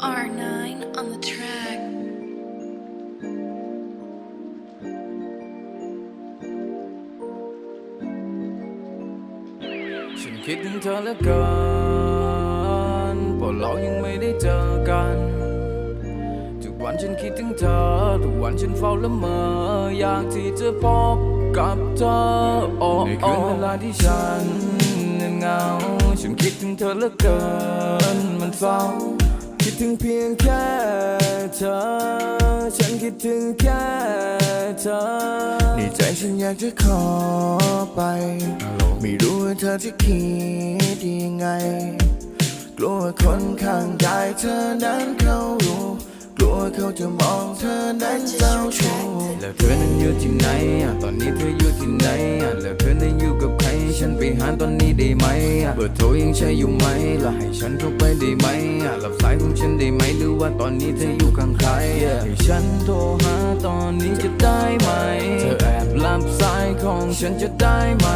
R9 on the track. ฉันคิดถึงเธอเหลือเกินเพราะเรายังไม่ได้เจอกัน ทุกวันฉันคิดถึงเธอ ทุกวันฉันเฝ้าละเมอ อยากที่จะพบกับเธอโอ้ในคืนเวลาที่ฉันเหงา ฉันคิดถึงเธอเหลือเกิน มันเฝ้า คิดถึงเพียงแค่เธอ ฉันคิดถึงแค่เธอ ในใจฉันอยากจะขอไป ไม่รู้ว่าเธอจะคิดยังไง กลัวคนข้างกายเธอนั้นเขารู้ กลัวเขาจะมองเธอนั้นเจ้าชู้แล้วเธอนั้นอยู่ที่ไหนอตอนนี้เธออยู่ที่ไหน แล้วเธอนั้นอยู่กับ หารฉันไปหาตอนนี้ได้ไหมเบอร์โทรยังใช้อยู่ไหมแล้วให้ฉันโทรไปได้ไหมหลับสายของฉันได้ไหมหรือว่าตอนนี้เธออยู่ข้างใครให้ฉันโทรหาตอนนี้จะได้ไหม เธอแอบหลับสายของฉันจะได้ไหม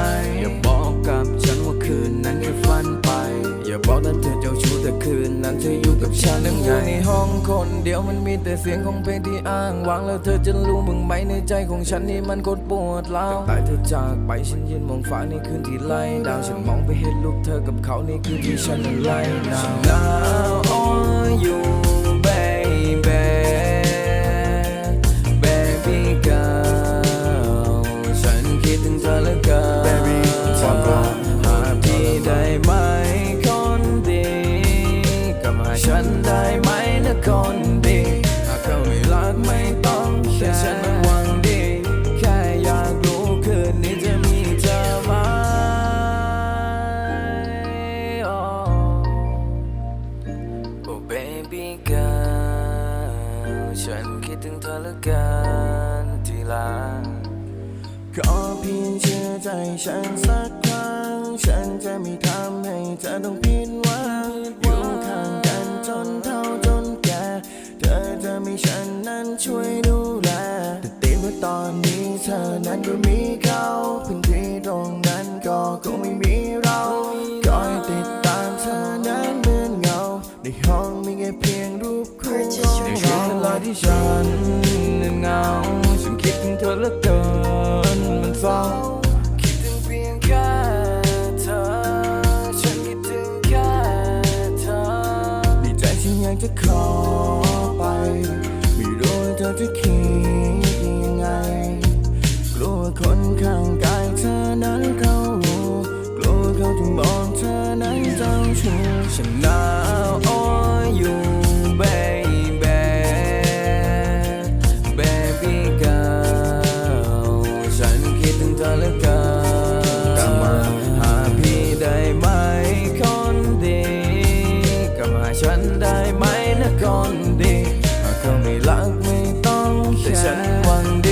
อย่าบอกกับฉันว่าคืนนั้นแค่ฝันไป อย่าบอกนั้นเธอเจ้าชู้แต่คืนนั้นเธออยู่ กับฉันนั่งอยู่ในห้องคนเดียวมันมีแต่เสียงของเพลงที่อ้างวางแล้วเธอจะรู้มึงไหมในใจของฉันนี่มันกดปวดร้าวแต่เธอจากไปฉันยืนมองฟ้าในคืนที่ไล่ดาวฉันมองไปเห็นรูปเธอกับเขาในคืนที่ฉันไล่ดาว Now on you baby ฉันได้ไหมนะคนดีหากเขาไม่รักไม่ต้องแต่ฉันมันหวังดี แค่อยากรู้คืนนี้จะมีเธอไหม Oh Oh baby girl ฉันคิดถึงเธอเหลือเกินทีละขอเพียงเชื่อใจฉันสักครั้ง ฉันจะไม่ทำให้เธอต้องผิดหวังอยู่ข้าง จนเท่าจนแก่เธอจะมีฉันนั้นช่วยดูแลแต่ติดว่าตอนนี้เธอนั้นก็มีเขาพื้นที่ตรงนั้นก็คงไม่มีเราคอยติดตามเธอนั้นเหมือนเงา ในห้องมีแค่เพียงรูปคู่ของในช่วเรางเวลาที่ฉันเหงาฉันคิดถึงเธอเหลือเกินมันเศร้า ขอไป ไม่รู้ว่าเธอจะคิดยังไง กลัวคนข้างกายเธอนั้นเขากลัวเขาจะมองเธอนั้นเจ้าชู้ฉัน now on ฉันได้ไหมนะคนดีหากเขาไม่รักไม่ต้องแค่ฉันหวังดี